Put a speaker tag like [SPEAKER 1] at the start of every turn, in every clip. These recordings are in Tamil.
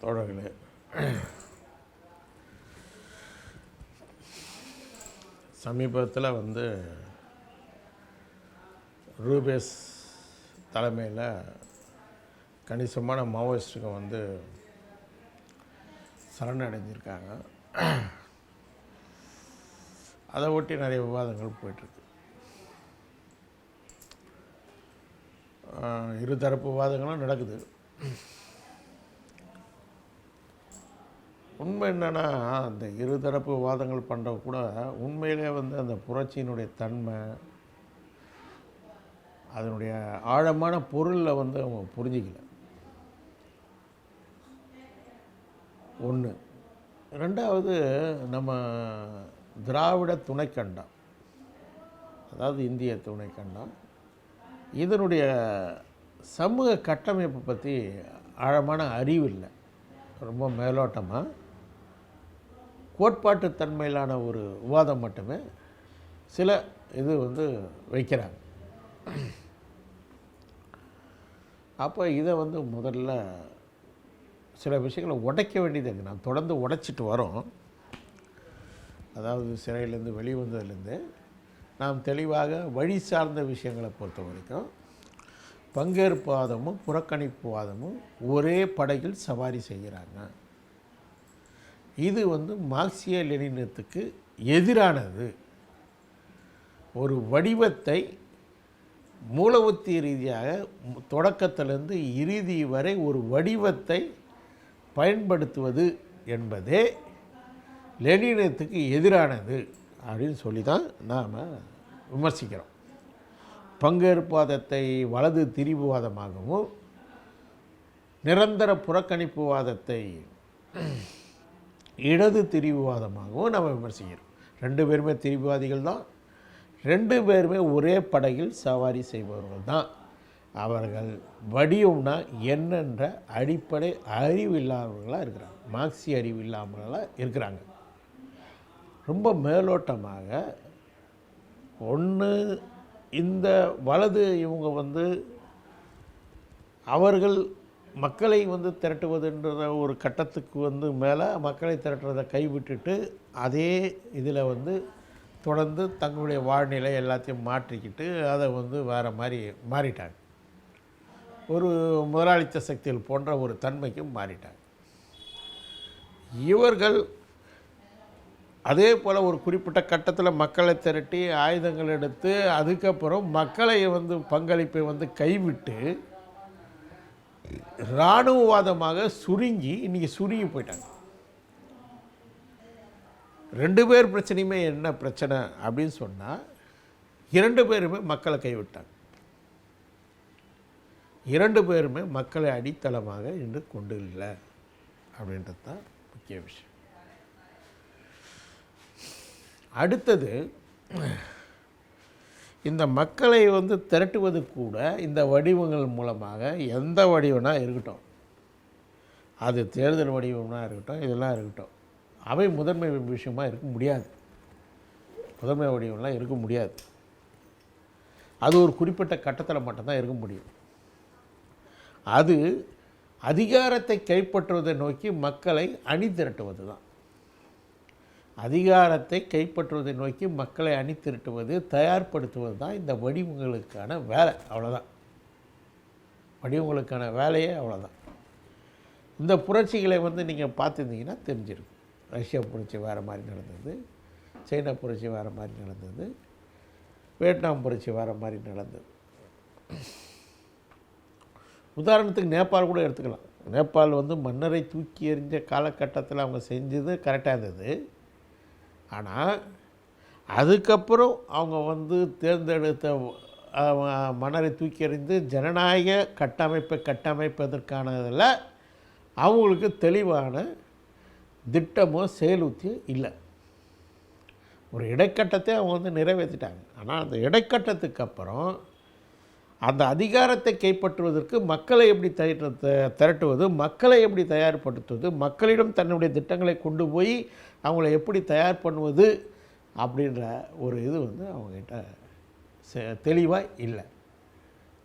[SPEAKER 1] தோழர்களே. சமீபத்தில் வந்து ரூபேஸ் தலைமையில் கணிசமான மாவோயிஸ்ட்டுங்க வந்து சரணடைஞ்சிருக்காங்க. அதை ஒட்டி நிறைய விவாதங்கள் போயிட்டுருக்கு. இருதரப்பு விவாதங்களும் நடக்குது. உண்மை என்னென்னா அந்த இருதரப்பு வாதங்கள் பண்ணுற கூட உண்மையிலே வந்து அந்த புரட்சியினுடைய தன்மை அதனுடைய ஆழமான பொருளில் வந்து அவங்க புரிஞ்சிக்கல. ஒன்று ரெண்டாவது நம்ம திராவிட துணைக்கண்டம் அதாவது இந்திய துணைக்கண்டம் இதனுடைய சமூக கட்டமைப்பை பற்றி ஆழமான அறிவு இல்லை. ரொம்ப மேலோட்டமாக கோட்பாட்டு தன்மையிலான ஒரு விவாதம் மட்டுமே சில இது வந்து வைக்கிறாங்க. அப்போ இதை வந்து முதல்ல சில விஷயங்களை உடைக்க வேண்டியது இருக்குது நான் தொடர்ந்து உடைச்சிட்டு வரோம். அதாவது சிறையிலேருந்து வெளிவந்ததுலேருந்து நாம் தெளிவாக வழி சார்ந்த விஷயங்களை பொறுத்த வரைக்கும் பங்கேற்பாதமும் புறக்கணிப்புவாதமும் ஒரே படகில் சவாரி செய்கிறாங்க. இது வந்து மார்க்சிய லெனினத்துக்கு எதிரானது. ஒரு வடிவத்தை மூலவத்தி ரீதியாக தொடக்கத்திலிருந்து இறுதி வரை ஒரு வடிவத்தை பயன்படுத்துவது என்பதே லெனினத்துக்கு எதிரானது அப்படின்னு சொல்லி தான் நாம் விமர்சிக்கிறோம். பங்கேற்பாதத்தை வலது திரிபுவாதமாகவும் நிரந்தர புறக்கணிப்புவாதத்தை இடது திரிவுவாதமாகவும் நம்ம விமர்சிக்கிறோம். ரெண்டு பேருமே திரிவுவாதிகள் தான். ரெண்டு பேருமே ஒரே படையில் சவாரி செய்பவர்கள் தான். அவர்கள் வடிவம்னா என்னென்ற அடிப்படை அறிவு இல்லாதவர்களாக இருக்கிறாங்க. மார்க்சி அறிவு இல்லாமலாம் இருக்கிறாங்க. ரொம்ப மேலோட்டமாக ஒன்று இந்த வலது இவங்க வந்து அவர்கள் மக்களை வந்து திரட்டுவதுன்ற ஒரு கட்டத்துக்கு வந்து மேலே மக்களை திரட்டுறதை கைவிட்டுட்டு அதே இதில் வந்து தொடர்ந்து தங்களுடைய வாழ்நிலை எல்லாத்தையும் மாற்றிக்கிட்டு அதை வந்து வேறு மாதிரி மாறிட்டாங்க. ஒரு முதலாளித்த சக்திகள் போன்ற ஒரு தன்மைக்கும் மாறிட்டாங்க. இவர்கள் அதே போல் ஒரு குறிப்பிட்ட கட்டத்தில் மக்களை திரட்டி ஆயுதங்கள் எடுத்து அதுக்கப்புறம் மக்களை வந்து பங்களிப்பை வந்து கைவிட்டு இராணுவவாதமாக சுருங்கி இன்றைக்கி சுருங்கி போயிட்டாங்க. ரெண்டு பேர் பிரச்சனையுமே என்ன பிரச்சனை அப்படின்னு சொன்னால் இரண்டு பேருமே மக்களை கைவிட்டாங்க. இரண்டு பேருமே மக்களை அடித்தளமாக இன்று கொண்டு இல்லை அப்படின்றது தான் முக்கிய விஷயம். அடுத்தது இந்த மக்களை வந்து திரட்டுவது கூட இந்த வடிவங்கள் மூலமாக எந்த வடிவனாக இருக்கட்டும். அது தேர்தல் வடிவம்னா இருக்கட்டும் இதெல்லாம் இருக்கட்டும். அவை முதன்மை விஷயமா இருக்க முடியாது. முதன்மை வடிவம்லாம் இருக்க முடியாது. அது ஒரு குறிப்பிட்ட கட்டத்தில் மட்டும்தான் இருக்க முடியும். அது அதிகாரத்தை கைப்பற்றுவதை நோக்கி மக்களை அணி திரட்டுவது தான் அதிகாரத்தை கைப்பற்றுவதை நோக்கி மக்களை அணி தயார்படுத்துவது தான் இந்த வடிவங்களுக்கான வேலை. அவ்வளோதான் வடிவங்களுக்கான வேலையே அவ்வளோதான் இந்த புரட்சிகளை வந்து நீங்கள் பார்த்துருந்தீங்கன்னா தெரிஞ்சிருக்கும். ரஷ்யா புரட்சி வேறு மாதிரி நடந்தது. சைனா புரட்சி வேறு மாதிரி நடந்தது. வியட்நாம் புரட்சி வேறு மாதிரி நடந்தது. உதாரணத்துக்கு நேபாள் கூட எடுத்துக்கலாம். நேபாள் வந்து மன்னரை தூக்கி எறிஞ்ச காலகட்டத்தில் அவங்க செஞ்சது கரெக்டாக இருந்தது. ஆனால் அதுக்கப்புறம் அவங்க வந்து தேர்ந்தெடுத்த அஹ், மன்னரை தூக்கி எறிந்து ஜனநாயக கட்டமைப்பை கட்டமைப்பதற்கானதில் அவங்களுக்கு தெளிவான திட்டமோ செயலுத்தியோ இல்லை. ஒரு இடைக்கட்டத்தை அவங்க வந்து நிறைவேற்றிட்டாங்க. ஆனால் அந்த இடைக்கட்டத்துக்கு அப்புறம் அந்த அதிகாரத்தை கைப்பற்றுவதற்கு மக்களை எப்படி தயார் த- திரட்டுவது மக்களை எப்படி தயார்படுத்துவது மக்களிடம் தன்னுடைய திட்டங்களை கொண்டு போய் அவங்கள எப்படி தயார் பண்ணுவது அப்படின்ற ஒரு இது வந்து அவங்ககிட்ட செ- தெளிவாக இல்லை.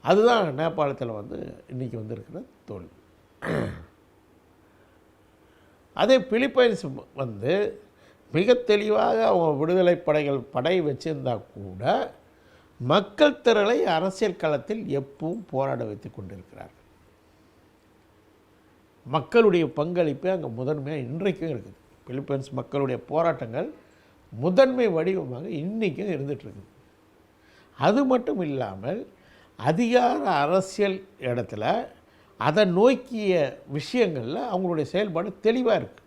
[SPEAKER 1] அதுதான் நேபாளத்தில் வந்து இன்றைக்கி வந்திருக்கிற தோல்வி அதே பிலிப்பைன்ஸ் வந்து மிக தெளிவாக அவங்க விடுதலை படைகள் படை வச்சிருந்தா கூட மக்கள் திரளை அரசியல் களத்தில் எப்பவும் போராட வைத்து கொண்டிருக்கிறார்கள். மக்களுடைய பங்களிப்பு அங்கே முதன்மையாக இன்றைக்கும் இருக்குது. பிலிப்பைன்ஸ் மக்களுடைய போராட்டங்கள் முதன்மை வடிவமாக இன்றைக்கும் இருந்துகிட்ருக்குது அது மட்டும் இல்லாமல் அதிகார அரசியல் இடத்துல அதை நோக்கிய விஷயங்களில் அவங்களுடைய செயல்பாடு தெளிவாக இருக்குது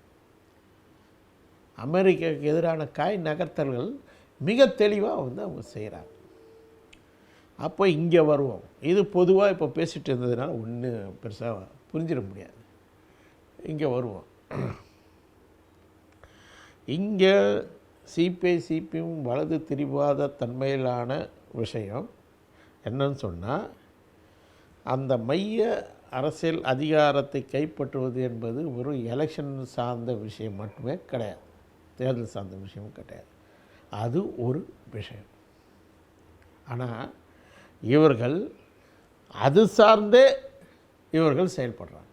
[SPEAKER 1] அமெரிக்காவுக்கு எதிரான காய் நகர்த்தல்கள் மிக தெளிவாக வந்து அவங்க செய்கிறாங்க அப்போ இங்கே வருவோம். இது பொதுவாக இப்போ பேசிகிட்டு இருந்ததுனால ஒன்றும் பெருசாக புரிஞ்சிட முடியாது. இங்கே வருவோம். இங்கே சிபிஐ சிபிஎம் வலது திரிவாத தன்மையிலான விஷயம் என்னன்னு சொன்னால் அந்த மைய அரசியல் அதிகாரத்தை கைப்பற்றுவது என்பது ஒரு எலெக்ஷன் சார்ந்த விஷயம் மட்டுமே கிடையாது. தேர்தல் சார்ந்த விஷயமும் கிடையாது. அது ஒரு விஷயம். ஆனால் இவர்கள் அது சார்ந்தே இவர்கள் செயல்படுறாங்க.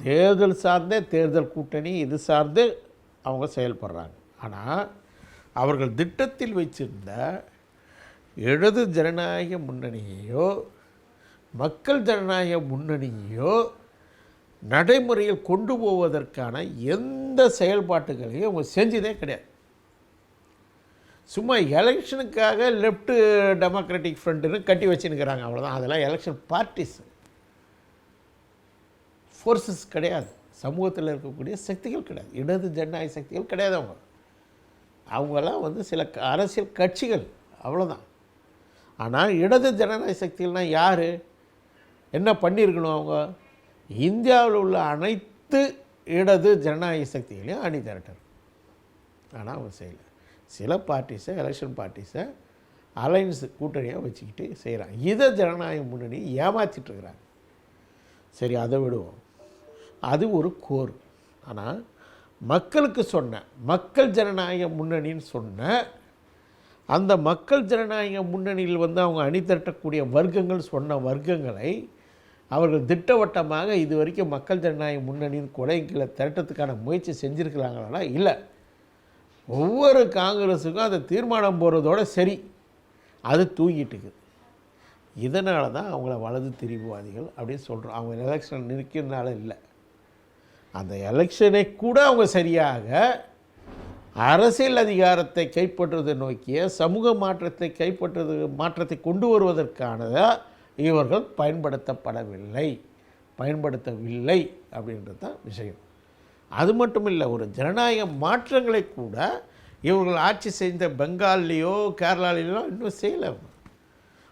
[SPEAKER 1] தேர்தல் சார்ந்தே தேர்தல் கூட்டணி இது சார்ந்து அவங்க செயல்படுறாங்க. ஆனால் அவர்கள் திட்டத்தில் வச்சிருந்த எழுது ஜனநாயக முன்னணியையோ மக்கள் ஜனநாயக முன்னணியையோ நடைமுறையில் கொண்டு போவதற்கான எந்த செயல்பாட்டுகளையும் அவங்க செஞ்சதே கிடையாது. சும்மா எலெக்ஷனுக்காக லெஃப்ட்டு டெமோக்ராட்டிக் ஃப்ரண்ட்டுன்னு கட்டி வச்சுன்னுக்கிறாங்க. அவ்வளோதான் அதெல்லாம் எலெக்ஷன் பார்ட்டிஸ். ஃபோர்ஸஸ் கிடையாது. சமூகத்தில் இருக்கக்கூடிய சக்திகள் கிடையாது. இடது ஜனநாயக சக்திகள் கிடையாது அவங்க. அவங்களாம் வந்து சில க- அரசியல் கட்சிகள். அவ்வளோதான் ஆனால் இடது ஜனநாயக சக்திகள்னால் யார்? என்ன பண்ணியிருக்கணும் அவங்க? இந்தியாவில் உள்ள அனைத்து இடது ஜனநாயக சக்திகளையும் அணி திரட்டணும். ஆனால் அவங்க செய்யலை. சில பார்ட்டிஸை எலெக்ஷன் பார்ட்டிஸை அலைன்ஸ் கூட்டணியாக வச்சுக்கிட்டு செய்கிறாங்க இதை ஜனநாயக முன்னணி ஏமாற்றிட்டுருக்குறாங்க சரி அதை விடுவோம். அது ஒரு கோர். ஆனால் மக்களுக்கு சொன்ன மக்கள் ஜனநாயக முன்னணின்னு சொன்ன அந்த மக்கள் ஜனநாயக முன்னணியில் வந்து அவங்க அணி திரட்டக்கூடிய வர்க்கங்கள் சொன்ன வர்க்கங்களை அவர்கள் திட்டவட்டமாக இது வரைக்கும் மக்கள் ஜனநாயக முன்னணியின் கொடை கீழே திரட்டத்துக்கான முயற்சி செஞ்சுருக்கிறாங்களா இல்லை. ஒவ்வொரு காங்கிரஸுக்கும் அதை தீர்மானம் போடுறதோட சரி. அது தூங்கிட்டுக்குது இதனால தான் அவங்கள வலது திரிபுவாதிகள் அப்படின்னு சொல்கிறோம் அவங்க எலெக்ஷன் நிற்கிறதுனால இல்லை. அந்த எலெக்ஷனை கூட அவங்க சரியாக அரசியல் அதிகாரத்தை கைப்பற்றுவதை நோக்கிய சமூக மாற்றத்தை கைப்பற்றுவது மாற்றத்தை கொண்டு வருவதற்கானதாக இவர்கள் பயன்படுத்தப்படவில்லை. பயன்படுத்தவில்லை அப்படின்றது தான் விஷயம். அது மட்டும் இல்லை ஒரு ஜனநாயக மாற்றங்களை கூட இவர்கள் ஆட்சி செய்த பெங்கால்லையோ கேரளாலேயோ இன்னும் செய்யலை. அவங்க.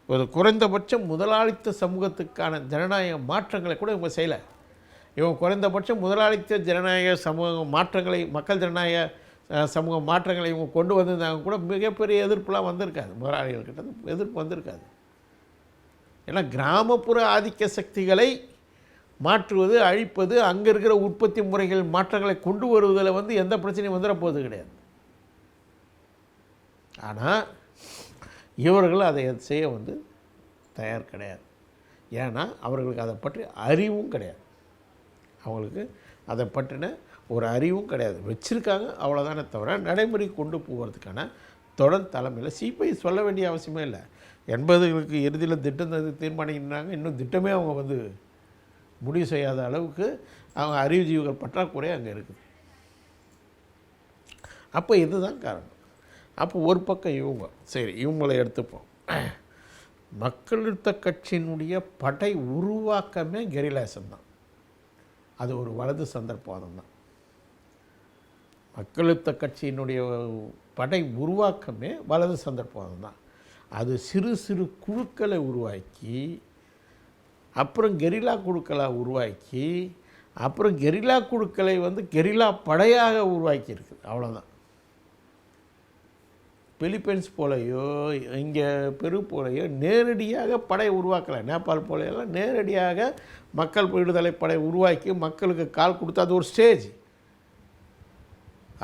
[SPEAKER 1] ஒரு குறைந்தபட்சம் முதலாளித்த சமூகத்துக்கான ஜனநாயக மாற்றங்களை கூட இவங்க செய்யலை. இவங்க குறைந்தபட்சம் முதலாளித்த ஜனநாயக சமூக மாற்றங்களை மக்கள் ஜனநாயக சமூக மாற்றங்களை இவங்க கொண்டு வந்திருந்தாங்க கூட மிகப்பெரிய எதிர்ப்புலாம் வந்திருக்காது. முதலாளிகள்கிட்ட எதிர்ப்பு வந்திருக்காது. ஏன்னா கிராமப்புற ஆதிக்க சக்திகளை மாற்றுவது அழிப்பது அங்கே இருக்கிற உற்பத்தி முறைகள் மாற்றங்களை கொண்டு வருவதில் வந்து எந்த பிரச்சனையும் வந்துட கிடையாது. ஆனால் இவர்கள் அதை செய்ய வந்து தயார் கிடையாது. ஏன்னா அவர்களுக்கு அதை பற்றி அறிவும் கிடையாது. அவங்களுக்கு அதை பற்றின ஒரு அறிவும் கிடையாது. வச்சுருக்காங்க அவ்வளோதானே தவிர நடைமுறை கொண்டு போகிறதுக்கான தொடர் தலைமையில் சிபிஐ சொல்ல வேண்டிய அவசியமே இல்லை. எண்பதுகளுக்கு இறுதியில் திட்டம் தந்து தீர்மானிக்கிறாங்க. இன்னும் திட்டமே அவங்க வந்து முடிவு செய்யாத அளவுக்கு அவங்க அறிவுஜீவிகள் பற்றாக்குறை அங்கே இருக்குது. அப்போ இதுதான் காரணம். அப்போ ஒரு பக்கம் இவங்க சரி இவங்களை எடுத்துப்போம். மக்களுத்த கட்சியினுடைய படை உருவாக்கமே கெரிலாசம் தான். அது ஒரு வலது சந்தர்ப்பவாதம் தான். மக்களுத்த கட்சியினுடைய படை உருவாக்கமே வலது சந்தர்ப்பவாதம் தான். அது சிறு சிறு குழுக்களை உருவாக்கி அப்புறம் கெரிலா குழுக்களாக உருவாக்கி அப்புறம் கெரிலா குழுக்களை வந்து கெரிலா படையாக உருவாக்கி இருக்குது அவ்வளோதான் பிலிப்பைன்ஸ் போலையோ இங்கே பெரு போலையோ நேரடியாக படை உருவாக்கலை. நேபாள் போலையெல்லாம் நேரடியாக மக்கள் விடுதலை படை உருவாக்கி மக்களுக்கு கால் கொடுத்து அது ஒரு ஸ்டேஜ்.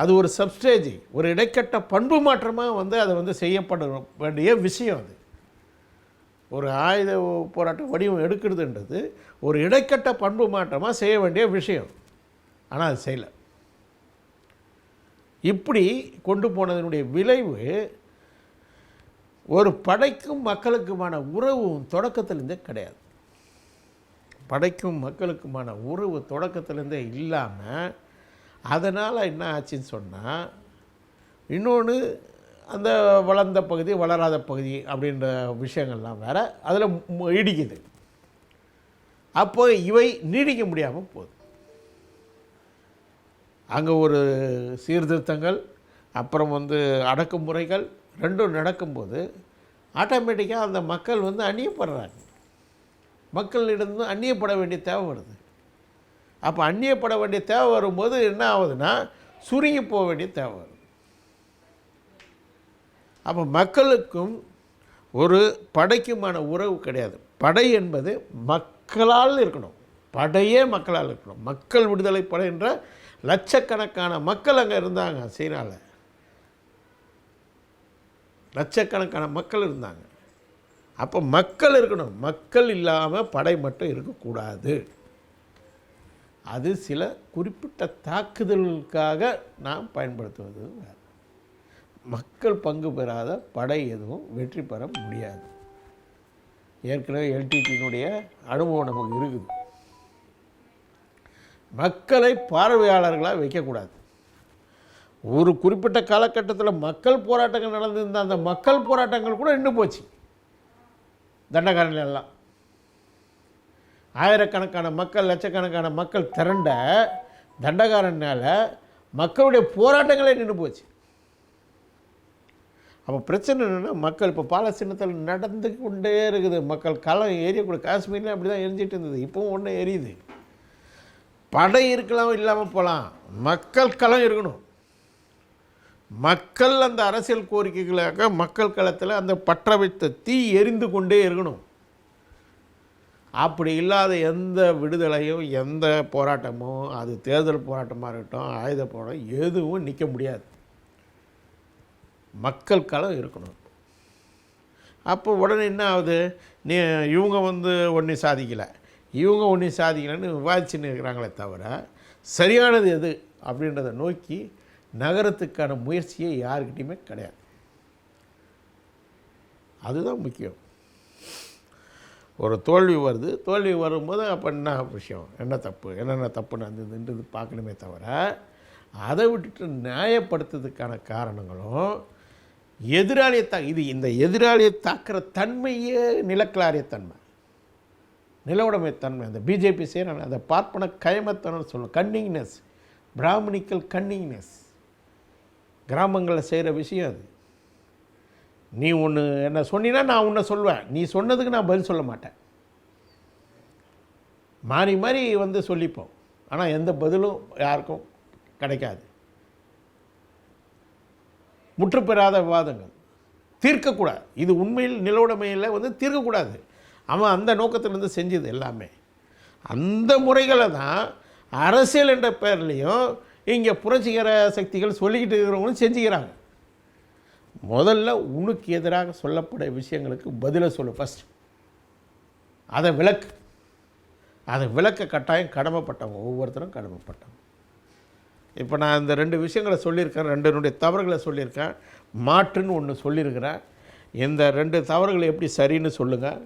[SPEAKER 1] அது ஒரு சப்ஸ்டேஜ். ஒரு இடைக்கட்ட பண்பு மாற்றமாக வந்து அதை வந்து செய்யப்பட வேண்டிய விஷயம் அது. ஒரு ஆயுத போராட்ட வடிவம் எடுக்கிறதுன்றது ஒரு இடைக்கட்ட பண்பு மாற்றமாக செய்ய வேண்டிய விஷயம். ஆனால் அது செய்யலை. இப்படி கொண்டு போனதனுடைய விளைவு ஒரு படைக்கும் மக்களுக்குமான உறவும் தொடக்கத்திலேருந்தே கிடையாது. படைக்கும் மக்களுக்குமான உறவு தொடக்கத்திலேருந்தே இல்லாமல் அதனால் என்ன ஆச்சுன்னு சொன்னால் இன்னொன்று அந்த வளர்ந்த பகுதி வளராத பகுதி அப்படின்ற விஷயங்கள்லாம் வேறு அதில் இடிக்குது. அப்போ இவை நீடிக்க முடியாமல் போகுது. அங்கே ஒரு சீர்திருத்தங்கள் அப்புறம் வந்து அடக்குமுறைகள் ரெண்டும் நடக்கும்போது ஆட்டோமேட்டிக்காக அந்த மக்கள் வந்து அந்நியப்படுறாங்க. மக்களிடம் அந்நியப்பட வேண்டிய தேவை வருது. அப்போ அந்நியப்பட வேண்டிய தேவை வரும்போது என்ன ஆகுதுன்னா சுருங்கி போக வேண்டிய தேவை வருது. அப்போ மக்களுக்கும் ஒரு படைக்குமான உறவு கிடையாது. படை என்பது மக்களால் இருக்கணும். படையே மக்களால் இருக்கணும். மக்கள் விடுதலை படை என்ற லட்சக்கணக்கான மக்கள் அங்கே இருந்தாங்க சீனாவில் லட்சக்கணக்கான மக்கள் இருந்தாங்க. அப்போ மக்கள் இருக்கணும். மக்கள் இல்லாமல் படை மட்டும் இருக்கக்கூடாது. அது சில குறிப்பிட்ட தாக்குதலுக்காக நாம் பயன்படுத்துவது மக்கள் பங்கு பெறாத படை எதுவும் வெற்றி பெற முடியாது. ஏற்கனவே எல்டிடியினுடைய அனுபவம் நமக்கு இருக்குது. மக்களை பார்வையாளர்களாக வைக்கக்கூடாது. ஒரு குறிப்பிட்ட காலகட்டத்தில் மக்கள் போராட்டங்கள் நடந்திருந்த அந்த மக்கள் போராட்டங்கள் கூட நின்று போச்சு. தண்டகாரன் எல்லாம் ஆயிரக்கணக்கான மக்கள் லட்சக்கணக்கான மக்கள் திரண்ட தண்டகாரனால் மக்களுடைய போராட்டங்களே நின்று போச்சு. அப்போ பிரச்சனை என்னென்னா மக்கள் இப்போ பாலஸ்தீனத்தில் நடந்து கொண்டே இருக்குது. மக்கள் களம் எரியக்கூட காஷ்மீரில் அப்படி தான் எரிஞ்சிட்டு இருந்தது. இப்போவும் ஒன்றும் எரியுது. படை இருக்கலாம் இல்லாமல் போகலாம் மக்கள் களம் இருக்கணும். மக்கள் அந்த அரசியல் கோரிக்கைகளாக மக்கள் களத்தில் அந்த பற்ற வைத்த தீ எரிந்து கொண்டே இருக்கணும். அப்படி இல்லாத எந்த விடுதலையும் எந்த போராட்டமும் அது தேர்தல் போராட்டமாக இருக்கட்டும் ஆயுத போராட்டம் எதுவும் நிற்க முடியாது. மக்கள் களம் இருக்கணும். அப்போ உடனே என்ன ஆகுது? நீ இவங்க வந்து ஒன்றும் சாதிக்கலை. இவங்க ஒன்றும் சாதிக்கலன்னு விவாதிச்சுன்னு இருக்கிறாங்களே தவிர சரியானது எது அப்படின்றத நோக்கி நகரத்துக்கான முயற்சியே யாருக்கிட்டையுமே கிடையாது. அதுதான் முக்கியம். ஒரு தோல்வி வருது தோல்வி வரும்போது அப்போ என்ன விஷயம்? என்ன தப்பு? என்னென்ன தப்பு நடந்ததுன்றது பார்க்கணுமே தவிர அதை விட்டுட்டு நியாயப்படுத்துறதுக்கான காரணங்களும் எதிராளியை தா இது இந்த எதிராளியை தாக்குற தன்மையே நிலக்கலாரிய தன்மை. நிலவுடைமைத்தன்மை அந்த பிஜேபி செய்கிற அந்த பார்ப்பன கயமத்தனம் சொல்லணும் கன்னிங்னஸ் பிராமணிக்கல் கன்னிங்னஸ் கிராமங்களில் செய்கிற விஷயம் அது. நீ ஒன்று என்ன சொன்னினா நான் உன்னை சொல்வேன். நீ சொன்னதுக்கு நான் பதில் சொல்ல மாட்டேன். மாறி மாறி வந்து சொல்லிப்போம். ஆனால் எந்த பதிலும் யாருக்கும் கிடைக்காது. முற்றுப்பெறாத விவாதங்கள். தீர்க்கக்கூடாது. இது உண்மையில் நிலவுடைமையில் வந்து தீர்க்கக்கூடாது. அவன் அந்த நோக்கத்திலேருந்து செஞ்சது எல்லாமே. அந்த முறைகளை தான் அரசியல் என்ற பேர்லேயும் இங்கே புரட்சிகர சக்திகள் சொல்லிக்கிட்டு இருக்கிறவங்களும் செஞ்சுக்கிறாங்க. முதல்ல உனக்கு எதிராக சொல்லப்பட விஷயங்களுக்கு பதிலை சொல்லு ஃபஸ்ட் அதை விளக்கு. அதை விளக்க கட்டாயம் கடமைப்பட்டவங்க ஒவ்வொருத்தரும் கடமைப்பட்டவங்க. இப்போ நான் இந்த ரெண்டு விஷயங்களை சொல்லியிருக்கேன் ரெண்டு தவறுகளை சொல்லியிருக்கேன். மாற்றுன்னு ஒன்று சொல்லியிருக்கிறேன் இந்த ரெண்டு தவறுகளை எப்படி சரின்னு சொல்லுங்கள்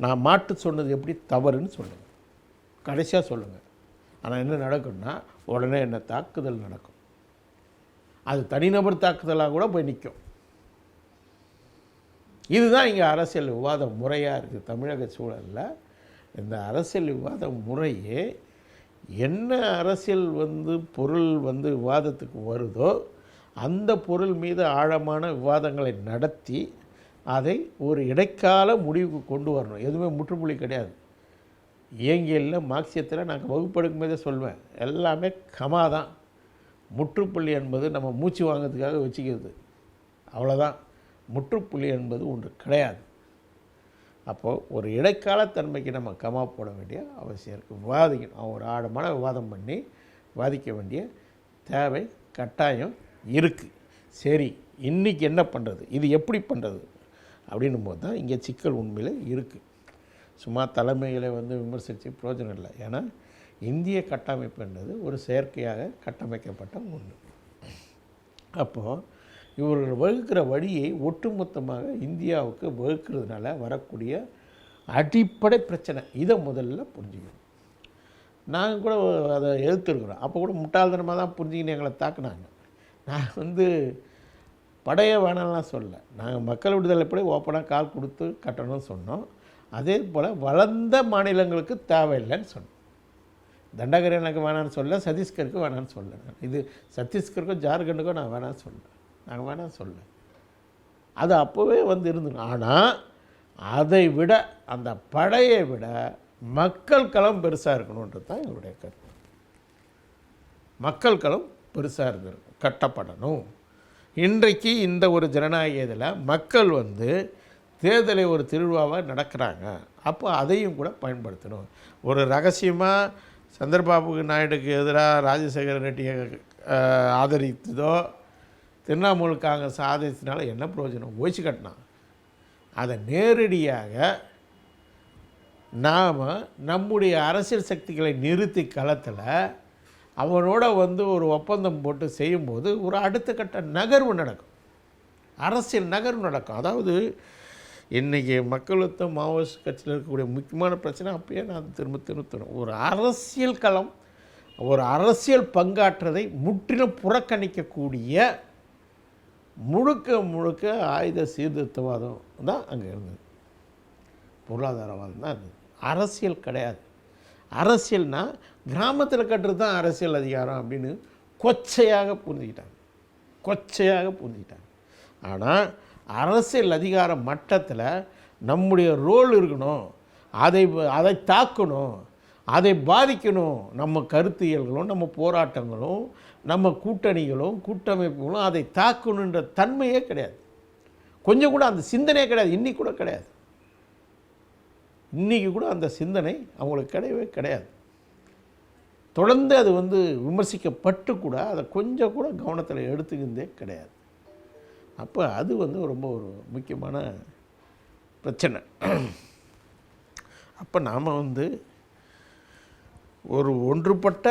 [SPEAKER 1] நான் மாட்டு சொன்னது எப்படி தவறுன்னு சொல்லுங்கள் கடைசியாக சொல்லுங்கள் ஆனால் என்ன நடக்கும்னா உடனே என்ன தாக்குதல் நடக்கும். அது தனிநபர் தாக்குதலாக கூட போய் நிற்கும் இதுதான் இங்கே அரசியல் விவாத முறையாக இருக்குது தமிழக சூழலில். இந்த அரசியல் விவாத முறையே என்ன அரசியல் வந்து பொருள் வந்து விவாதத்துக்கு வருதோ அந்த பொருள் மீது ஆழமான விவாதங்களை நடத்தி அதை ஒரு இடைக்கால முடிவுக்கு கொண்டு வரணும். எதுவுமே முற்றுப்புள்ளி கிடையாது. இயங்கியலில் மார்க்சியத்தில் நாங்கள் வகுப்பெடுக்கும் போதே சொல்வேன் எல்லாமே கமா தான். முற்றுப்புள்ளி என்பது நம்ம மூச்சு வாங்கிறதுக்காக வச்சுக்கிறது. அவ்வளோதான் முற்றுப்புள்ளி என்பது ஒன்று கிடையாது. அப்போது ஒரு இடைக்கால தன்மைக்கு நம்ம கமா போட வேண்டிய அவசியம் இருக்குது விவாதிக்கணும். ஒரு ஆழமான விவாதம் பண்ணி விவாதிக்க வேண்டிய தேவை கட்டாயம் இருக்குது சரி இன்றைக்கி என்ன பண்ணுறது இது எப்படி பண்ணுறது அப்படின்னும் போது தான் இங்கே சிக்கல் உண்மையில் இருக்குது சும்மா தலைமைகளை வந்து விமர்சித்து பிரயோஜனம் இல்லை. ஏன்னா இந்திய கட்டமைப்புன்றது ஒரு செயற்கையாக கட்டமைக்கப்பட்ட ஒன்று அப்போது இவர்கள் வகுக்கிற வழியை ஒட்டுமொத்தமாக இந்தியாவுக்கு வகுக்கிறதுனால வரக்கூடிய அடிப்படை பிரச்சனை. இதை முதல்ல புரிஞ்சுக்கணும். நாங்கள் கூட அதை எதிர்த்துருக்குறோம் அப்போ கூட முட்டாள்தனமாக தான் புரிஞ்சுக்கின்னு எங்களை தாக்குனாங்க. நான் வந்து படைய வேணாம்லாம் சொல்ல. நாங்கள் மக்கள் விடுதலை படி ஓப்பனாக கால் கொடுத்து கட்டணும்னு சொன்னோம். அதே போல் வளர்ந்த மாநிலங்களுக்கு தேவையில்லைன்னு சொன்னோம். தண்டகர் எனக்கு வேணான்னு சொல்ல சத்தீஸ்கருக்கு வேணான்னு சொல்ல. நான் இது சத்தீஸ்கருக்கும் ஜார்க்கண்டுக்கும் நான் வேணான்னு சொல்ல. நாங்கள் வேணான்னு சொல்ல. அது அப்போவே வந்து இருந்தோம் ஆனால் அதை விட அந்த படையை விட மக்கள் களம் பெருசாக இருக்கணுன்றது தான் எங்களுடைய கருத்து. மக்கள் களம் பெருசாக இருந்திருக்கும் கட்டப்படணும். இன்றைக்கு இந்த ஒரு ஜனநாயக இதில் மக்கள் வந்து தேர்தலை ஒரு திருவிழாவாக நடக்கிறாங்க. அப்போ அதையும் கூட பயன்படுத்தணும். ஒரு ரகசியமாக சந்திரபாபு நாயுடுக்கு எதிராக ராஜசேகர ரெட்டியை ஆதரித்ததோ திரிணாமுல் காங்கிரஸ் ஆதரித்தனால என்ன பிரயோஜனம்? ஓய்ச்சி கட்டினான் அதை நேரடியாக நாம் நம்முடைய அரசியல் சக்திகளை நிறுத்தி களத்தில் அவனோட வந்து ஒரு ஒப்பந்தம் போட்டு செய்யும்போது ஒரு அடுத்த கட்ட நகர்வு நடக்கும். அரசியல் நகர்வு நடக்கும். அதாவது இன்றைக்கி மக்களுத்த மாவோயிஸ்ட் கட்சியில் இருக்கக்கூடிய முக்கியமான பிரச்சனை அப்பயே நான் திரும்ப திரும்ப தரும் ஒரு அரசியல் களம் ஒரு அரசியல் பங்காற்றதை முற்றிலும் புறக்கணிக்கக்கூடிய முழுக்க முழுக்க ஆயுத சீர்திருத்தவாதம் தான் அங்கே இருந்தது. பொருளாதாரவாதம் தான் இருந்தது அரசியல் கிடையாது. அரசியல்னால் கிராமத்தில் கட்டுறது தான் அரசியல் அதிகாரம் அப்படின்னு கொச்சையாக புரிஞ்சுக்கிட்டாங்க. கொச்சையாக புரிஞ்சுக்கிட்டாங்க. ஆனால் அரசியல் அதிகார மட்டத்தில் நம்முடைய ரோல் இருக்கணும். அதை அதை தாக்கணும். அதை பாதிக்கணும். நம்ம கருத்தியல்களும் நம்ம போராட்டங்களும் நம்ம கூட்டணிகளும் கூட்டமைப்புகளும் அதை தாக்கணுன்ற தன்மையே கிடையாது. கொஞ்சம் கூட அந்த சிந்தனையே கிடையாது. இன்னி கூட கிடையாது. இன்றைக்கி கூட அந்த சிந்தனை அவங்களுக்கு கிடையவே கிடையாது. தொடர்ந்து அது வந்து விமர்சிக்கப்பட்டு கூட அதை கொஞ்சம் கூட கவனத்தில் எடுத்துக்கிறதே கிடையாது. அப்போ அது வந்து ரொம்ப ஒரு முக்கியமான பிரச்சனை. அப்போ நாம் வந்து ஒரு ஒன்றுபட்ட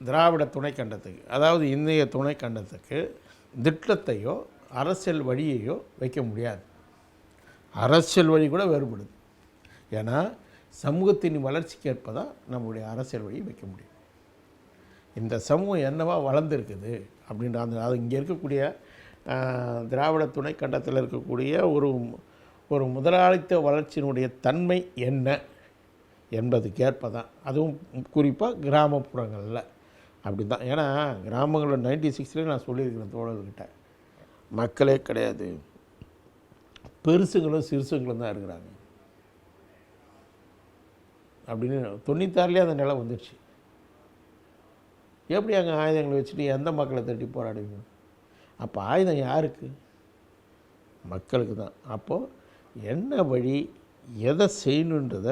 [SPEAKER 1] திராவிட துணைக்கண்டத்துக்கு அதாவது இந்திய துணைக்கண்டத்துக்கு திட்டத்தையோ அரசியல் வழியையோ வைக்க முடியாது. அரசியல் வழி கூட வேறுபடுது. ஏன்னா சமூகத்தின் வளர்ச்சிக்கு ஏற்பதான் நம்முடைய அரசியல் வழியை வைக்க முடியும். இந்த சமூகம் என்னவா வளர்ந்துருக்குது அப்படின்ற அந்த அது இங்கே இருக்கக்கூடிய திராவிட துணைக்கண்டத்தில் இருக்கக்கூடிய ஒரு ஒரு முதலாளித்த வளர்ச்சியினுடைய தன்மை என்ன என்பதுக்கேற்ப தான் அதுவும் குறிப்பாக கிராமப்புறங்களில் அப்படி தான் ஏன்னா கிராமங்களில் நைன்டி சிக்ஸ்லேயே நான் சொல்லியிருக்கிறேன் தோழர்கிட்ட மக்களே கிடையாது. பெருசுங்களும் சிறுசுங்களும் தான் இருக்கிறாங்க. அப்படின்னு தொண்ணூத்தாறுலேயே அந்த நிலை வந்துடுச்சு. எப்படி அங்கே ஆயுதங்களை வச்சுட்டு எந்த மக்களை தட்டி போராடுவீங்க? அப்போ ஆயுதம் யாருக்கு? மக்களுக்கு தான். அப்போது என்ன வழி எதை செய்யணுன்றத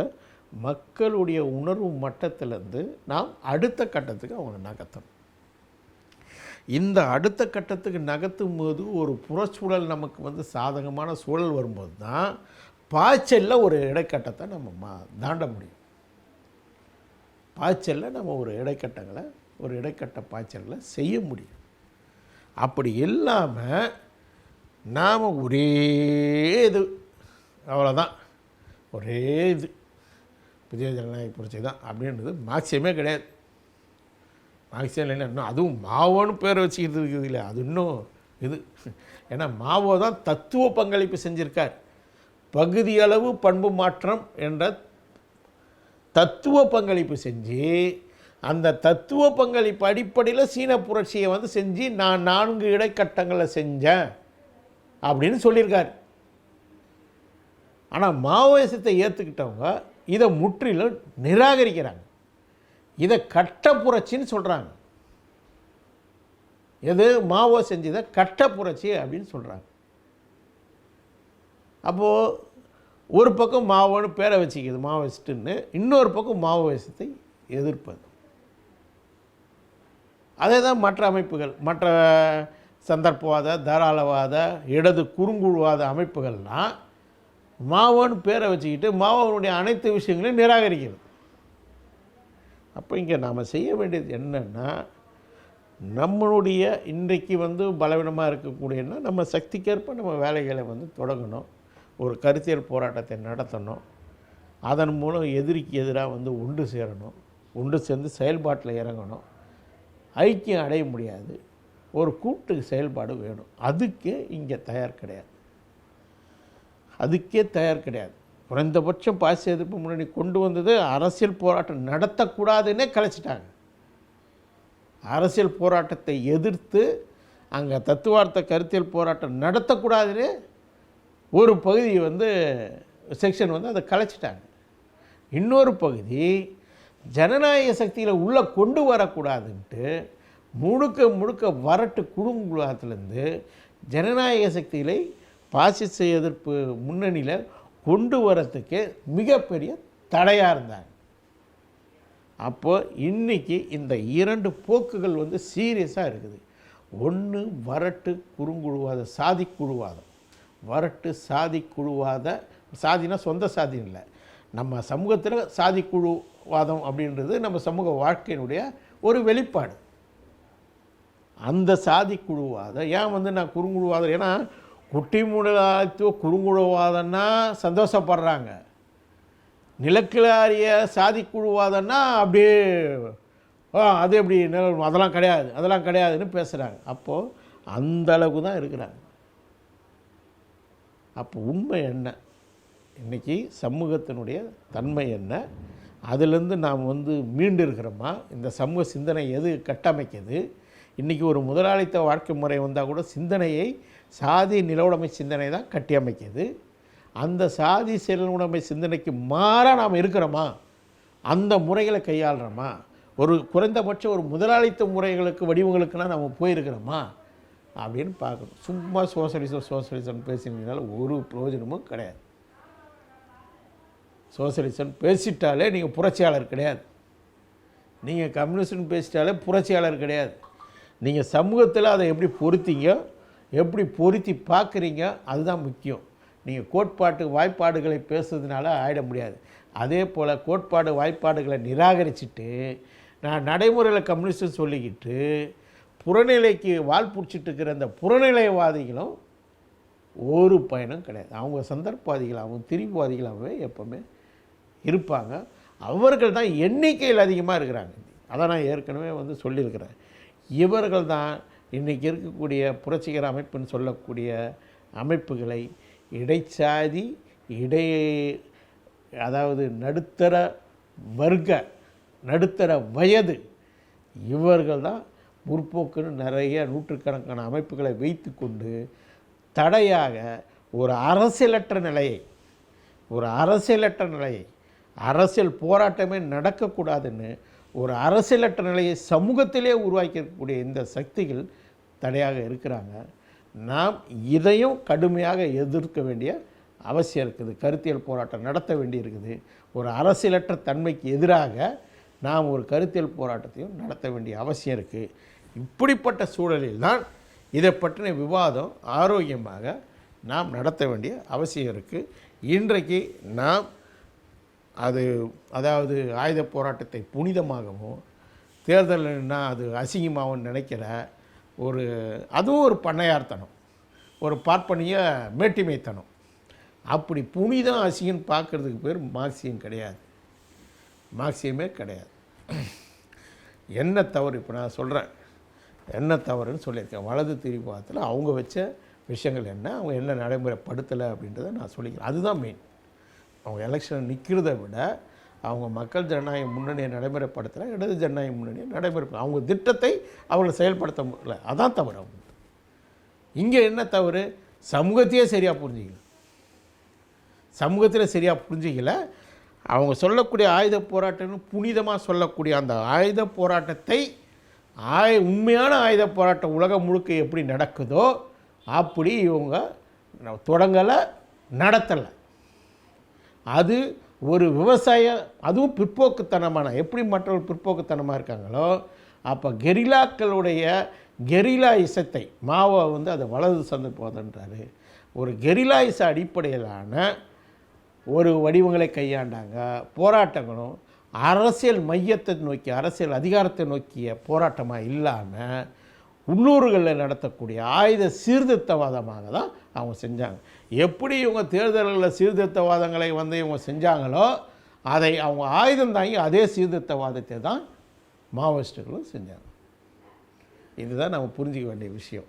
[SPEAKER 1] மக்களுடைய உணர்வு மட்டத்திலேருந்து நாம் அடுத்த கட்டத்துக்கு அவங்க நகர்த்தணும். இந்த அடுத்த கட்டத்துக்கு நகர்த்தும் போது ஒரு புறச்சூழல் நமக்கு வந்து சாதகமான சூழல் வரும்போது தான் பாய்ச்சலில் ஒரு இடைக்கட்டத்தை நம்ம மா தாண்ட முடியும். பாய்ச்சலில் நம்ம ஒரு இடைக்கட்டங்களை ஒரு இடைக்கட்ட பாய்ச்சலில் செய்ய முடியும். அப்படி இல்லாமல் நாம் ஒரே இது. அவ்வளோதான் ஒரே இது. புதிய ஜனநாயக புரட்சி தான் அப்படின்றது மார்க்சியமே கிடையாது. மார்க்சியம் இல்லைன்னா இன்னும் அதுவும் மாவோன்னு பேர் வச்சுக்கிட்டு இருக்குது இல்லை அது இன்னும் இது. ஏன்னா மாவோ தான் தத்துவ பங்களிப்பு செஞ்சுருக்கார். பகுதியளவு பண்பு மாற்றம் என்ற தத்துவ பங்களிப்பு செஞ்சு அந்த தத்துவ பங்களிப்பு அடிப்படையில் சீன புரட்சியை வந்து செஞ்சு நான் நான்கு இடைக்கட்டங்களை செஞ்சேன் அப்படின்னு சொல்லியிருக்காரு. ஆனால் மாவோயிசத்தை ஏற்றுக்கிட்டவங்க இதை முற்றிலும் நிராகரிக்கிறாங்க. இதை கட்ட புரட்சின்னு சொல்கிறாங்க எது? மாவோ செஞ்சதை கட்ட புரட்சி அப்படின்னு சொல்கிறாங்க அப்போது ஒரு பக்கம் மாவோன்னு பேரை வச்சுக்கிது மாவோயிஸ்ட்டுன்னு இன்னொரு பக்கம் மாவோயிசத்தை எதிர்ப்பது. அதே தான் மற்ற அமைப்புகள் மற்ற சந்தர்ப்பவாத தாராளவாத இடது குறுங்குழுவாத அமைப்புகள்லாம் மாவோன்னு பேரை வச்சுக்கிட்டு மாவோனுடைய அனைத்து விஷயங்களையும் நிராகரிக்கிறது. அப்போ இங்கே நாம் செய்ய வேண்டியது என்னென்னா நம்மளுடைய இன்றைக்கு வந்து பலவீனமாக இருக்கக்கூடியன்னா நம்ம சக்திக்கேற்ப நம்ம வேலைகளை வந்து தொடங்கணும். ஒரு கருத்தியல் போராட்டத்தை நடத்தணும். அதன் மூலம் எதிரிக்கு எதிராக வந்து ஒன்று சேரணும். ஒன்று சேர்ந்து செயல்பாட்டில் இறங்கணும். ஐக்கியம் அடைய முடியாது. ஒரு கூட்டு செயல்பாடு வேணும். அதுக்கு இங்கே தயார் கிடையாது. அதுக்கே தயார் கிடையாது. குறைந்தபட்சம் பாசி எதிர்ப்பு முன்னணி கொண்டு வந்தது அரசியல் போராட்டம் நடத்தக்கூடாதுன்னே கலைச்சிட்டாங்க. அரசியல் போராட்டத்தை எதிர்த்து அங்கே தத்துவார்த்த கருத்தியல் போராட்டம் நடத்தக்கூடாதுன்னு ஒரு பகுதி வந்து செக்ஷன் வந்து அதை கலைச்சிட்டாங்க. இன்னொரு பகுதி ஜனநாயக சக்தியில் உள்ளே கொண்டு வரக்கூடாதுன்ட்டு முழுக்க முழுக்க வரட்டு குடும்பத்துலேருந்து ஜனநாயக சக்திகளை பாசிச எதிர்ப்பு முன்னணியில் கொண்டு வரத்துக்கு மிகப்பெரிய தடையாக இருந்தாங்க. அப்போது இன்னைக்கு இந்த இரண்டு போக்குகள் வந்து சீரியஸாக இருக்குது. ஒன்று வரட்டு குறுங்குழுவாத சாதி குழுவாதம். வரட்டு சாதி குழுவாத சாதினா சொந்த சாதி இல்லை. நம்ம சமூகத்தில் சாதி குழுவாதம் அப்படின்றது நம்ம சமூக வாழ்க்கையினுடைய ஒரு வெளிப்பாடு. அந்த சாதி குழுவாதம் ஏன் வந்து நான் குறுங்குழுவாதம் ஏன்னா குட்டி முடலாத்துவ குறுங்குழுவாதம்னா சந்தோஷப்படுறாங்க. நிலக்கிழாரிய சாதி குழுவாதம்னா அப்படியே அது எப்படி நில அதெல்லாம் கிடையாது அதெல்லாம் கிடையாதுன்னு பேசுகிறாங்க அப்போது அந்த அளவுக்கு தான் இருக்கிறாங்க. அப்போ உண்மை என்ன? இன்றைக்கி சமூகத்தினுடைய தன்மை என்ன? அதிலிருந்து நாம் வந்து மீண்டு இருக்கிறோமா இந்த சமூக சிந்தனை எது கட்டமைக்குது? இன்றைக்கி ஒரு முதலாளித்த வாழ்க்கை முறை வந்தால் கூட சிந்தனையை சாதி நிலவுடைமை சிந்தனை தான் கட்டியமைக்குது. அந்த சாதி செயலுடைமை சிந்தனைக்கு மாறாக நாம் இருக்கிறோமா? அந்த முறைகளை கையாளுறோமா? ஒரு குறைந்தபட்சம் ஒரு முதலாளித்த முறைகளுக்கு வடிவங்களுக்குலாம் நம்ம போயிருக்கிறோமா? அப்படின்னு பார்க்கணும். சும்மா சோசலிசம் சோசியலிசம் பேசினதுனால ஒரு பிரயோஜனமும் கிடையாது. சோசியலிசம் பேசிட்டாலே நீங்கள் புரட்சியாளர் கிடையாது. நீங்கள் கம்யூனிஸ்ட்னு பேசிட்டாலே புரட்சியாளர் கிடையாது. நீங்கள் சமூகத்தில் அதை எப்படி பொருத்தீங்க எப்படி பொருத்தி பார்க்குறீங்க அதுதான் முக்கியம். நீங்கள் கோட்பாட்டு வாய்ப்பாடுகளை பேசுறதுனால ஆயிட முடியாது. அதே போல் கோட்பாடு வாய்ப்பாடுகளை நிராகரிச்சுட்டு நான் நடைமுறையில் கம்யூனிஸ்ட்னு சொல்லிக்கிட்டு புறநிலைக்கு வால்புடிச்சிட்டு இருக்கிற அந்த புறநிலைவாதிகளும் ஒரு பயணம் கிடையாது. அவங்க சந்தர்ப்பவாதிகளாகவும் திரிவுவாதிகளாகவே எப்போவுமே இருப்பாங்க. அவர்கள் தான் எண்ணிக்கையில் அதிகமாக இருக்கிறாங்க. அதை நான் ஏற்கனவே வந்து சொல்லியிருக்கிறேன். இவர்கள் தான் இன்றைக்கி இருக்கக்கூடிய புரட்சிகர அமைப்புன்னு சொல்லக்கூடிய அமைப்புகளை இடைச்சாதி இடை அதாவது நடுத்தர வர்க்க நடுத்தர வயது இவர்கள் தான் முற்போக்குன்னு நிறைய நூற்றுக்கணக்கான அமைப்புகளை வைத்து கொண்டு தடையாக ஒரு அரசியலற்ற நிலையை ஒரு அரசியலற்ற நிலையை அரசியல் போராட்டமே நடக்கக்கூடாதுன்னு ஒரு அரசியலற்ற நிலையை சமூகத்திலே உருவாக்கக்கூடிய இந்த சக்திகள் தடையாக இருக்கிறாங்க. நாம் இதையும் கடுமையாக எதிர்க்க வேண்டிய அவசியம் இருக்குது. கருத்தியல் போராட்டம் நடத்த வேண்டி இருக்குது ஒரு அரசியலற்ற தன்மைக்கு எதிராக நாம் ஒரு கருத்தியல் போராட்டத்தையும் நடத்த வேண்டிய அவசியம் இருக்குது. இப்படிப்பட்ட சூழலில் தான் இதை பற்றின விவாதம் ஆரோக்கியமாக நாம் நடத்த வேண்டிய அவசியம் இருக்குது இன்றைக்கு நாம் அது அதாவது ஆயுத போராட்டத்தை புனிதமாகவும் தேர்தல்னா அது அசிங்கமாகவும் நினைக்கிற ஒரு அதுவும் ஒரு பண்ணையார்த்தனம். ஒரு பார்ப்பனிய மேட்டிமைத்தனம். அப்படி புனிதம் அசிங்கன்னு பார்க்குறதுக்கு பேர் மார்க்சியம் கிடையாது. மார்க்சியமே கிடையாது. என்ன தவறு? இப்போ நான் சொல்கிறேன் என்ன தவறுன்னு சொல்லியிருக்கேன். வலது திரிபாதத்தில் அவங்க வச்ச விஷயங்கள் என்ன அவங்க என்ன நடைமுறைப்படுத்தலை அப்படின்றத நான் சொல்லிக்கிறேன். அதுதான் மெயின் அவங்க எலெக்ஷன் நிற்கிறத விட அவங்க மக்கள் ஜனநாயக முன்னணியை நடைமுறைப்படுத்தலை இடது ஜனநாயக முன்னணியை நடைமுறை அவங்க திட்டத்தை அவங்களை செயல்படுத்த முடியல. அதான் தவறு அவங்க. இங்கே என்ன தவறு? சமூகத்தையே சரியாக புரிஞ்சிக்கல. சமூகத்தில் சரியாக புரிஞ்சிக்கல. அவங்க சொல்லக்கூடிய ஆயுத போராட்டம்னு புனிதமாக சொல்லக்கூடிய அந்த ஆயுத போராட்டத்தை ஆய உண்மையான ஆயுத போராட்டம் உலகம் முழுக்க எப்படி நடக்குதோ அப்படி இவங்க தொடங்கலை நடத்தலை. அது ஒரு விவசாய அதுவும் பிற்போக்குத்தனமான எப்படி மற்றவர்கள் பிற்போக்குத்தனமாக இருக்காங்களோ அப்போ கெரிலாக்களுடைய கெரிலா இசத்தை மாவை வந்து அதை வலது சந்து போதன்றாரு. ஒரு கெரிலா இசை அடிப்படையிலான ஒரு வடிவங்களை கையாண்டாங்க போராட்டங்களும் அரசியல் மையத்தை நோக்கி அரசியல் அதிகாரத்தை நோக்கிய போராட்டமாக இல்லாமல் உள்ளூர்களில் நடத்தக்கூடிய ஆயுத சீர்திருத்தவாதமாக தான் அவங்க செஞ்சாங்க. எப்படி இவங்க தேர்தல்களில் சீர்திருத்தவாதங்களை வந்து இவங்க செஞ்சாங்களோ அதை அவங்க ஆயுதம் தாங்கி அதே சீர்திருத்தவாதத்தை தான் மாவோயிஸ்டுகளும் செஞ்சாங்க. இதுதான் நம்ம புரிஞ்சிக்க வேண்டிய விஷயம்.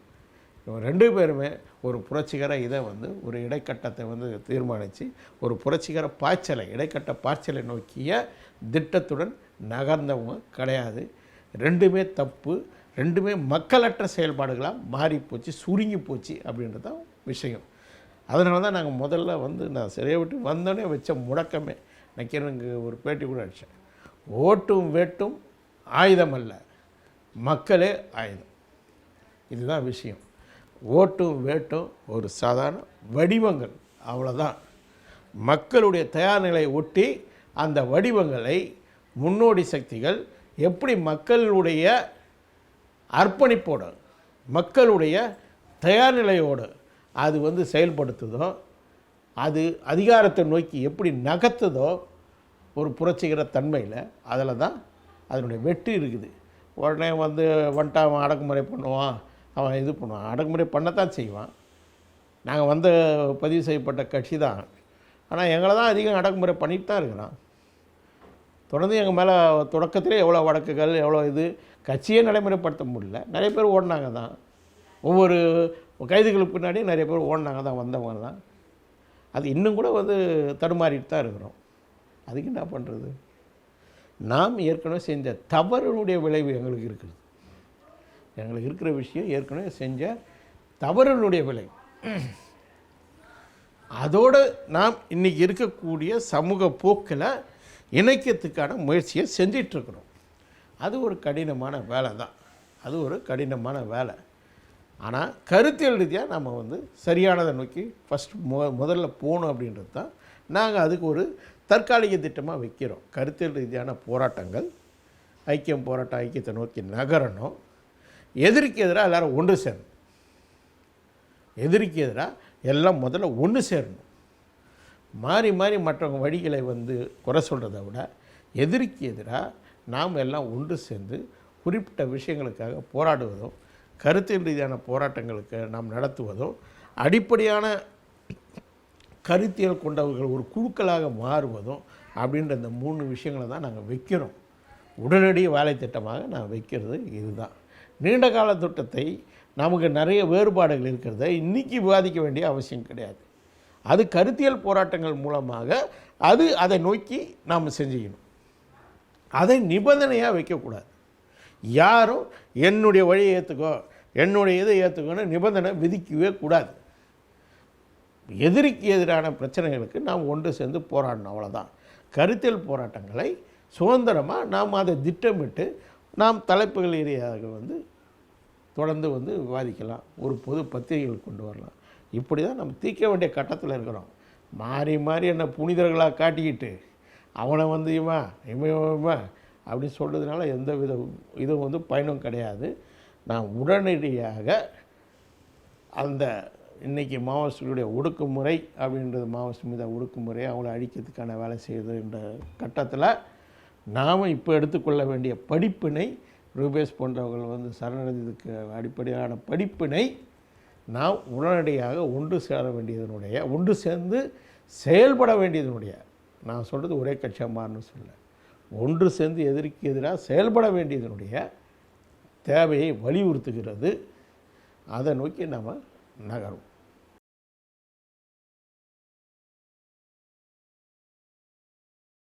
[SPEAKER 1] இவங்க ரெண்டு பேருமே ஒரு புரட்சிகர இதை வந்து ஒரு இடைக்கட்டத்தை வந்து தீர்மானித்து ஒரு புரட்சிகர பாய்ச்சலை இடைக்கட்ட பாய்ச்சலை நோக்கிய திட்டத்துடன் நகர்ந்தவங்க கிடையாது. ரெண்டுமே தப்பு ரெண்டுமே மக்களற்ற செயல்பாடுகளாக மாறி போச்சு சுருங்கி போச்சு அப்படின்றது தான் விஷயம். அதனால தான் நாங்கள் முதல்ல வந்து நான் சிறையை விட்டு வந்தோடனே வச்ச முடக்கமே. நக்கீரனுக்கு ஒரு பேட்டி கூட அடித்தேன் ஓட்டும் வேட்டும் ஆயுதம் அல்ல மக்களே ஆயுதம். இதுதான் விஷயம். ஓட்டும் வேட்டும் ஒரு சாதாரண வடிவங்கள் அவ்வளோதான் மக்களுடைய தயார் நிலையை ஒட்டி அந்த வடிவங்களை முன்னோடி சக்திகள் எப்படி மக்களுடைய அர்ப்பணிப்போடு மக்களுடைய தயார் நிலையோடு அது வந்து செயல்படுத்துதோ அது அதிகாரத்தை நோக்கி எப்படி நகர்த்துதோ ஒரு புரட்சிகர தன்மையில் அதில் தான் அதனுடைய வெற்றி இருக்குது. உடனே வந்து வந்துட்டு அவன் அடக்குமுறை பண்ணுவான் அவன் இது பண்ணுவான். அடக்குமுறை பண்ணத்தான் செய்வான். நாங்கள் வந்து பதிவு செய்யப்பட்ட கட்சி தான். ஆனால் எங்களை தான் அதிகம் அடக்குமுறை பண்ணிட்டு தான் இருக்கிறான் தொடர்ந்து எங்கள் மேலே தொடக்கத்திலே எவ்வளோ வழக்குகள் எவ்வளோ இது கட்சியே நடைமுறைப்படுத்த முடியல. நிறைய பேர் ஓடினாங்க தான் ஒவ்வொரு கைதுகளுக்கு பின்னாடி நிறைய பேர் ஓடினாங்க தான் வந்தவங்க தான் அது இன்னும் கூட வந்து தடுமாறிட்டு தான் இருக்கிறோம். அதுக்கு என்ன பண்ணுறது நாம் ஏற்கனவே செஞ்ச தவறுனுடைய விளைவு எங்களுக்கு இருக்குது. எங்களுக்கு இருக்கிற விஷயம் ஏற்கனவே செஞ்ச தவறுனுடைய விளைவு. அதோடு நாம் இன்றைக்கி இருக்கக்கூடிய சமூக போக்கில் இணைக்கிறதுக்கான முயற்சியை செஞ்சிட்ருக்குறோம் அது ஒரு கடினமான வேலை தான். அது ஒரு கடினமான வேலை. ஆனால் கருத்தியல் ரீதியாக நம்ம வந்து சரியானதை நோக்கி ஃபஸ்ட் மு முதல்ல போகணும் அப்படின்றது தான் நாங்கள் அதுக்கு ஒரு தற்காலிக திட்டமாக வைக்கிறோம். கருத்தியல் ரீதியான போராட்டங்கள் ஐக்கியம் போராட்டம் ஐக்கியத்தை நோக்கி நகரணும். எதிரிக்கு எதிராக எல்லோரும் ஒன்று சேரணும். எதிரிக்கு எதிராக எல்லாம் முதல்ல ஒன்று சேரணும். மாறி மாறி மற்றவங்க வழிகளை வந்து குறை சொல்கிறத விட எதிரிக்கு எதிராக நாம் எல்லாம் ஒன்று சேர்ந்து குறிப்பிட்ட விஷயங்களுக்காக போராடுவதும் கருத்தின் ரீதியான போராட்டங்களுக்கு நாம் நடத்துவதும் அடிப்படையான கருத்தியல் கொண்டவர்கள் ஒரு குழுக்களாக மாறுவதும் அப்படின்ற இந்த மூணு விஷயங்களை தான் நாங்கள் வைக்கிறோம். உடனடி வேலை திட்டமாக நான் வைக்கிறது இதுதான். நீண்ட கால திட்டத்தை நமக்கு நிறைய வேறுபாடுகள் இருக்கிறத இன்றைக்கி விவாதிக்க வேண்டிய அவசியம் கிடையாது. அது கருத்தியல் போராட்டங்கள் மூலமாக அது அதை நோக்கி நாம் செஞ்சுக்கணும். அதை நிபந்தனையாக வைக்கக்கூடாது. யாரும் என்னுடைய வழியை ஏற்றுக்கோ என்னுடைய இதை ஏற்றுக்கோன்னு நிபந்தனை விதிக்கவே கூடாது. எதிரிக்கு எதிரான பிரச்சனைகளுக்கு நாம் ஒன்று சேர்ந்து போராடணும் அவ்வளோதான் கருத்தியல் போராட்டங்களை சுதந்திரமாக நாம் அதை திட்டமிட்டு நாம் தலைப்புகள் ஏரியாக வந்து தொடர்ந்து வந்து விவாதிக்கலாம். ஒரு பொது பத்திரிகைகள் கொண்டு வரலாம். இப்படி தான் நம்ம தீர்க்க வேண்டிய கட்டத்தில் இருக்கிறோம். மாறி மாறி என்னை புனிதர்களாக காட்டிக்கிட்டு அவனை வந்து இவன் இவன் இவன் அப்படின்னு சொல்கிறதுனால எந்த வித இதுவும் வந்து பயனும் கிடையாது. நான் உடனடியாக அந்த இன்றைக்கி மாவோயிஸ்டுகளுடைய ஒடுக்குமுறை அப்படின்றது மாவோயிஸ்ட் மீத ஒடுக்குமுறை அவங்கள அழிக்கிறதுக்கான வேலை செய்யுதுன்ற கட்டத்தில் நாம் இப்போ எடுத்துக்கொள்ள வேண்டிய படிப்பினை ரூபேஷ் போன்றவர்கள் வந்து சரணடைந்ததுக்கு அடிப்படையான படிப்பினை நாம் உடனடியாக ஒன்று சேர வேண்டியதனுடைய ஒன்று சேர்ந்து செயல்பட வேண்டியதனுடைய. நான் சொல்கிறது ஒரே கட்சமானு சொல்ல. ஒன்று சேர்ந்து எதிர்க்கு எதிராக செயல்பட வேண்டியதனுடைய தேவையை வலியுறுத்துகிறது. அதை நோக்கி நம்ம நகரும்.